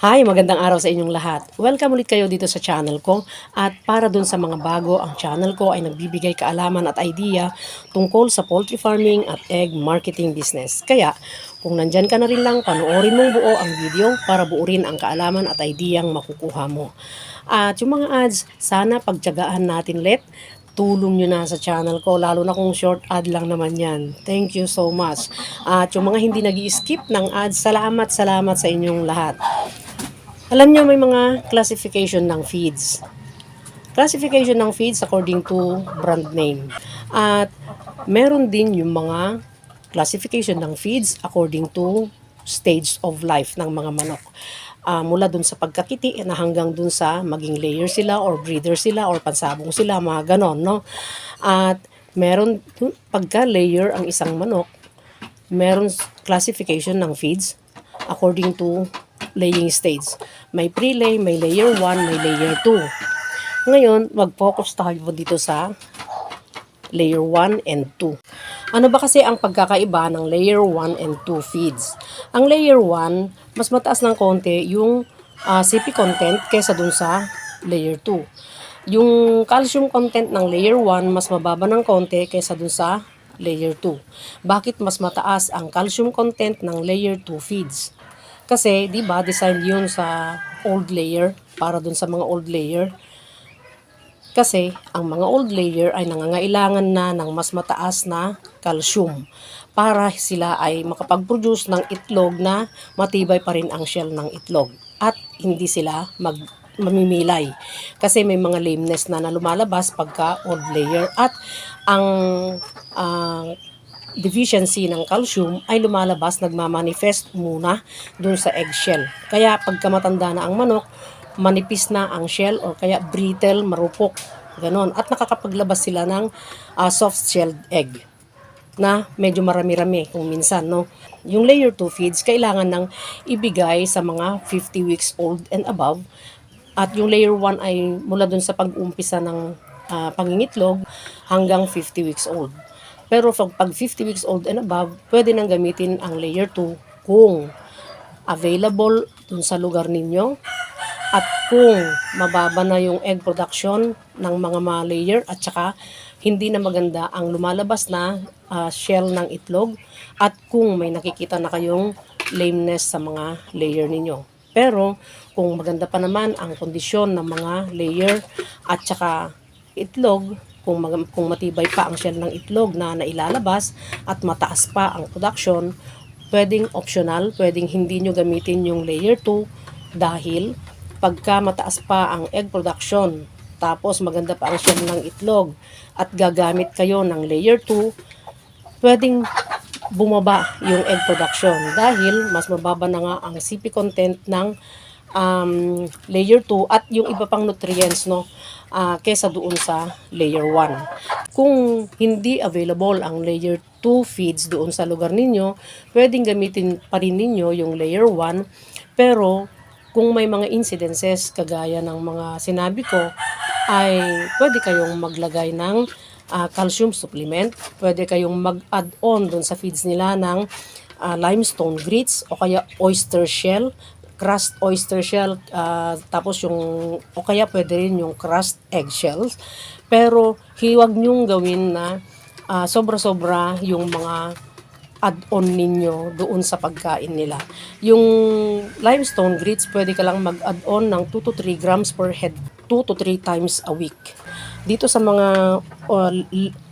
Hi, magandang araw sa inyong lahat. Welcome ulit kayo dito sa channel ko. At para dun sa mga bago, ang channel ko ay nagbibigay kaalaman at idea tungkol sa poultry farming at egg marketing business. Kaya, kung nandyan ka na rin lang, panoorin mong buo ang video para buo rin ang kaalaman at ideyang makukuha mo. At yung mga ads, sana pagtyagaan natin let tulong nyo na sa channel ko, lalo na kung short ad lang naman yan. Thank you so much. At yung mga hindi nag skip ng ads, salamat, salamat sa inyong lahat. Alam nyo, may mga classification ng feeds. Classification ng feeds according to brand name. At meron din yung mga classification ng feeds according to stage of life ng mga manok. Ah, mula dun sa pagkakiti na hanggang dun sa maging layer sila or breeder sila or pansabong sila, mga ganon, no? At meron, pagka layer ang isang manok, meron classification ng feeds according to laying stage. May pre-lay, may layer 1, may layer 2. Ngayon, mag-focus tayo dito sa layer 1 and 2. Ano ba kasi ang pagkakaiba ng layer 1 and 2 feeds? Ang layer 1, mas mataas ng konti yung ah, CP content kaysa dun sa layer 2. Yung calcium content ng layer 1 mas mababa ng konti kaysa dun sa layer 2. Bakit mas mataas ang calcium content ng layer 2 feeds? Kasi, di ba, design yun sa old layer, para dun sa mga old layer. Kasi ang mga old layer ay nangangailangan na ng mas mataas na calcium para sila ay makapag-produce ng itlog na matibay pa rin ang shell ng itlog. At hindi sila mag mamimilay. Kasi may mga lameness na na lumalabas pagka old layer. At ang ang deficiency ng calcium ay lumalabas nagmamanifest muna dun sa eggshell kaya pagka matanda na ang manok manipis na ang shell or kaya brittle, marupok, ganon. At nakakapaglabas sila ng ah, soft-shelled egg na medyo marami-rami kung minsan, no? Yung layer 2 feeds, kailangan ng ibigay sa mga 50 weeks old and above. At yung layer 1 ay mula dun sa pag-umpisa ng ah, pangingitlog hanggang 50 weeks old. Pero pag pag 50 weeks old and above, pwede nang gamitin ang layer 2 kung available dun sa lugar ninyo at kung mababa na yung egg production ng mga mga layer at saka hindi na maganda ang lumalabas na ah, shell ng itlog at kung may nakikita na kayong lameness sa mga layer ninyo. Pero kung maganda pa naman ang kondisyon ng mga layer at saka itlog, kung, kung matibay pa ang shell ng itlog na nailalabas at mataas pa ang production, pwedeng optional, pwedeng hindi nyo gamitin yung layer 2 dahil pagka mataas pa ang egg production, tapos maganda pa ang shell ng itlog at gagamit kayo ng layer 2, pwedeng bumaba yung egg production dahil mas mababa na nga ang CP content ng um, layer 2 at yung iba pang nutrients no ah, kesa doon sa layer 1. Kung hindi available ang layer 2 feeds doon sa lugar ninyo, pwedeng gamitin pa rin ninyo yung layer 1 pero kung may mga incidences kagaya ng mga sinabi ko ay pwede kayong maglagay ng ah, calcium supplement, pwede kayong mag-add on doon sa feeds nila ng ah, limestone grits o kaya oyster shell, crushed oyster shell, ah, tapos yung, o kaya pwede rin yung crushed eggshells. Pero hiwag nyong gawin na ah, sobra-sobra yung mga add-on ninyo doon sa pagkain nila. Yung limestone grits, pwede ka lang mag-add-on ng 2 to 3 grams per head, 2 to 3 times a week. Dito sa mga uh,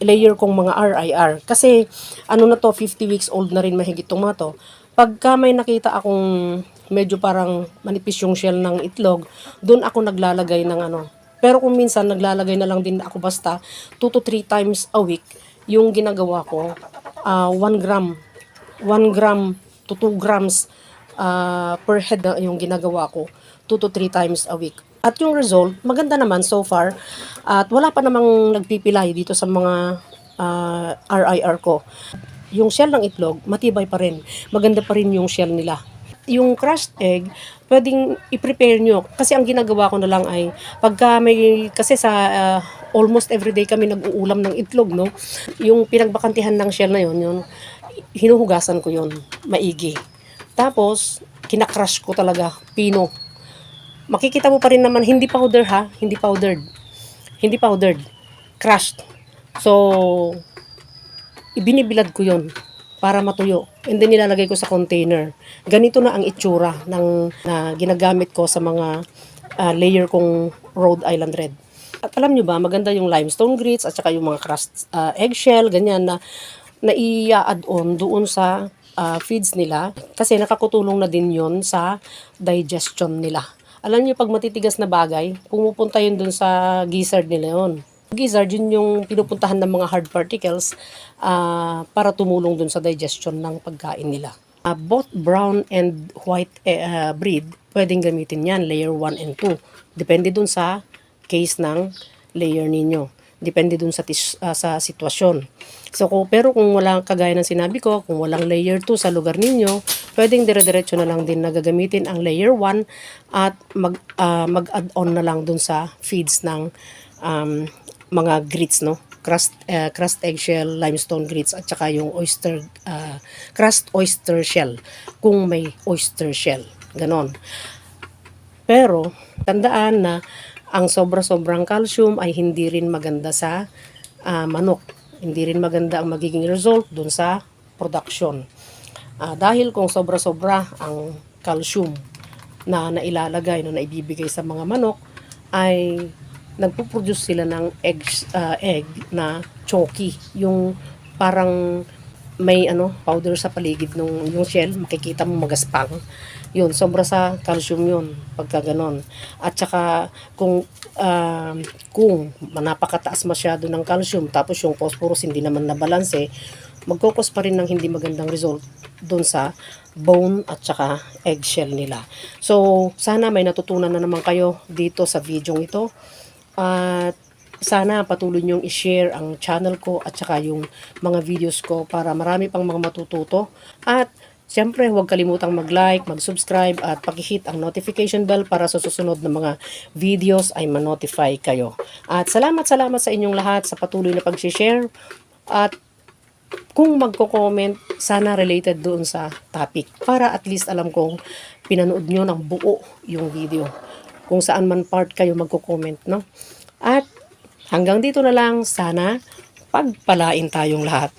layer kong mga RIR. Kasi ano na to, 50 weeks old na rin mahigit itong mga to. Pagka may nakita akong medyo parang manipis yung shell ng itlog, doon ako naglalagay ng ano. Pero kung minsan naglalagay na lang din ako basta 2 to 3 times a week, yung ginagawa ko, 1 gram 1 gram to 2 grams ah, per head yung ginagawa ko 2 to 3 times a week. At yung result, maganda naman so far. At wala pa namang nagpipilay dito sa mga ah, RIR ko. Yung shell ng itlog, matibay pa rin. Maganda pa rin yung shell nila. Yung crushed egg, pwedeng i-prepare nyo. Kasi ang ginagawa ko na lang ay, pagka may, kasi sa ah, almost everyday kami nag-uulam ng itlog, no? Yung pinagbakantihan ng shell na yon yung hinuhugasan ko yon maigi Tapos, kinakrush ko talaga, pino. Makikita mo pa rin naman, hindi powder ha, hindi powdered. Hindi powdered. Crushed. So, ibinibilad ko yon para matuyo. And then nilalagay ko sa container. Ganito na ang itsura ng na ginagamit ko sa mga ah, layer kong Rhode Island Red. At alam nyo ba, maganda yung limestone grits at saka yung mga crust ah, eggshell, ganyan na na i-add on doon sa ah, feeds nila kasi nakakutulong na din yon sa digestion nila. Alam niyo pag matitigas na bagay, pumupunta yun dun sa gizzard nila yon. Gizzard, yun yung pinupuntahan ng mga hard particles ah, para tumulong dun sa digestion ng pagkain nila. Ah, both brown and white ah, breed, pwedeng gamitin yan, layer 1 and 2. Depende dun sa case ng layer ninyo. Depende dun sa, tis- ah, sa sitwasyon. So, kung, pero kung walang kagaya ng sinabi ko, kung walang layer 2 sa lugar ninyo, pwedeng dire-diretso na lang din na gagamitin ang layer 1 at mag, ah, mag-add on na lang dun sa feeds ng um, mga grits, no? Crust, eh, crust eggshell, limestone grits, at saka yung oyster, ah, crust oyster shell, kung may oyster shell. Ganon. Pero, tandaan na ang sobra-sobrang calcium ay hindi rin maganda sa ah, manok. Hindi rin maganda ang magiging result dun sa production. Ah, dahil kung sobra-sobra ang calcium na nailalagay, no, na ibibigay sa mga manok, ay nagpo-produce sila ng eggs, ah, egg na chalky. Yung parang may ano powder sa paligid ng yung shell makikita mo magaspang. Yun sobra sa calcium yun pagka ganon. At saka kung um, kung napakataas masyado ng calcium tapos yung phosphorus hindi naman na balanse magkukos pa rin ng hindi magandang result doon sa bone at saka eggshell nila. So sana may natutunan na naman kayo dito sa video ito at sana patuloy niyong i-share ang channel ko at saka yung mga videos ko para marami pang mga matututo. At siyempre huwag kalimutang mag-like, mag-subscribe at pakihit ang notification bell para sa susunod na mga videos ay ma-notify kayo. At salamat salamat sa inyong lahat sa patuloy na pag-share at kung magko-comment, sana related doon sa topic para at least alam kong pinanood nyo ng buo yung video. Kung saan man part kayo magko-comment, no? At hanggang dito na lang, sana pagpalain tayong lahat.